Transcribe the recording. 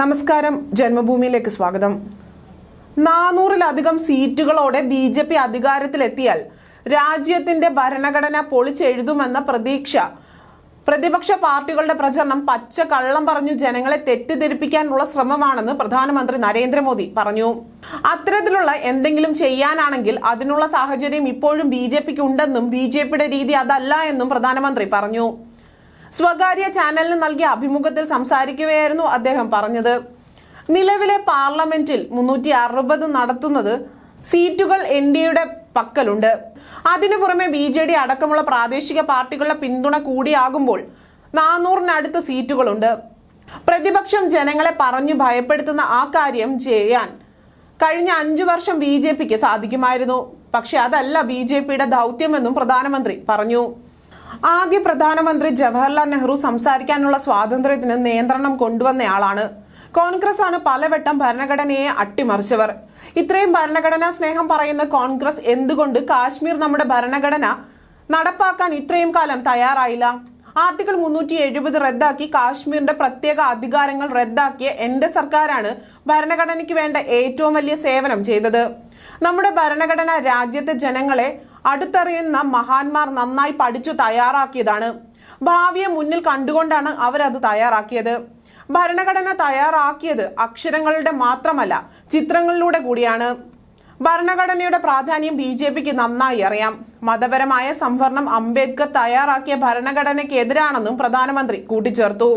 നമസ്കാരം. ജന്മഭൂമിയിലേക്ക് സ്വാഗതം. നാനൂറിലധികം സീറ്റുകളോടെ ബി ജെ പി അധികാരത്തിലെത്തിയാൽ രാജ്യത്തിന്റെ ഭരണഘടന പൊളിച്ചെഴുതുമെന്ന പ്രതീക്ഷ. പ്രതിപക്ഷ പാർട്ടികളുടെ പ്രചരണം പച്ച കള്ളം പറഞ്ഞു ജനങ്ങളെ തെറ്റിദ്ധരിപ്പിക്കാനുള്ള ശ്രമമാണെന്ന് പ്രധാനമന്ത്രി നരേന്ദ്രമോദി പറഞ്ഞു. അത്തരത്തിലുള്ള എന്തെങ്കിലും ചെയ്യാനാണെങ്കിൽ അതിനുള്ള സാഹചര്യം ഇപ്പോഴും ബി ഉണ്ടെന്നും ബി രീതി അതല്ല എന്നും പ്രധാനമന്ത്രി പറഞ്ഞു. സ്വകാര്യ ചാനലിന് നൽകിയ അഭിമുഖത്തിൽ സംസാരിക്കുകയായിരുന്നു അദ്ദേഹം പറഞ്ഞത്. നിലവിലെ പാർലമെന്റിൽ മുന്നൂറ്റി അറുപത് നടത്തുന്നത് സീറ്റുകൾ എൻ ഡി എയുടെ പക്കലുണ്ട്. അതിനു പുറമെ ബി ജെ ഡി അടക്കമുള്ള പ്രാദേശിക പാർട്ടികളുടെ പിന്തുണ കൂടിയാകുമ്പോൾ നാനൂറിനടുത്ത് സീറ്റുകളുണ്ട്. പ്രതിപക്ഷം ജനങ്ങളെ പറഞ്ഞു ഭയപ്പെടുത്തുന്ന ആ കാര്യം ചെയ്യാൻ കഴിഞ്ഞ അഞ്ചു വർഷം ബി ജെ പിക്ക് സാധിക്കുമായിരുന്നു. പക്ഷെ അതല്ല ബി ജെ പിയുടെ ദൗത്യമെന്നും പ്രധാനമന്ത്രി പറഞ്ഞു. ആദ്യ പ്രധാനമന്ത്രി ജവഹർലാൽ നെഹ്റു സംസാരിക്കാനുള്ള സ്വാതന്ത്ര്യത്തിന് നിയന്ത്രണം കൊണ്ടുവന്നയാളാണ് കോൺഗ്രസ് ആണ് പലവട്ടം ഭരണഘടനയെ അട്ടിമറിച്ചവർ. ഇത്രയും ഭരണഘടനാ സ്നേഹം പറയുന്ന കോൺഗ്രസ് എന്തുകൊണ്ട് കാശ്മീർ നമ്മുടെ ഭരണഘടന നടപ്പാക്കാൻ ഇത്രയും കാലം തയ്യാറായില്ല? ആർട്ടിക്കിൾ മുന്നൂറ്റി എഴുപത് റദ്ദാക്കി കാശ്മീരിന്റെ പ്രത്യേക അധികാരങ്ങൾ റദ്ദാക്കിയ എന്റെ സർക്കാരാണ് ഭരണഘടനയ്ക്ക് വേണ്ട ഏറ്റവും വലിയ സേവനം ചെയ്തത്. നമ്മുടെ ഭരണഘടന രാജ്യത്തെ ജനങ്ങളെ അടുത്തറിയുന്ന മഹാന്മാർ നന്നായി പഠിച്ചു തയ്യാറാക്കിയതാണ്. ഭാവിയെ മുന്നിൽ കണ്ടുകൊണ്ടാണ് അവരത് തയ്യാറാക്കിയത്. ഭരണഘടന തയ്യാറാക്കിയത് അക്ഷരങ്ങളുടെ മാത്രമല്ല ചിത്രങ്ങളിലൂടെ കൂടിയാണ്. ഭരണഘടനയുടെ പ്രാധാന്യം ബി ജെ പിക്ക് നന്നായി അറിയാം. മതപരമായ സംവരണം അംബേദ്കർ തയ്യാറാക്കിയ ഭരണഘടനയ്ക്കെതിരാണെന്നും പ്രധാനമന്ത്രി കൂട്ടിച്ചേർത്തു.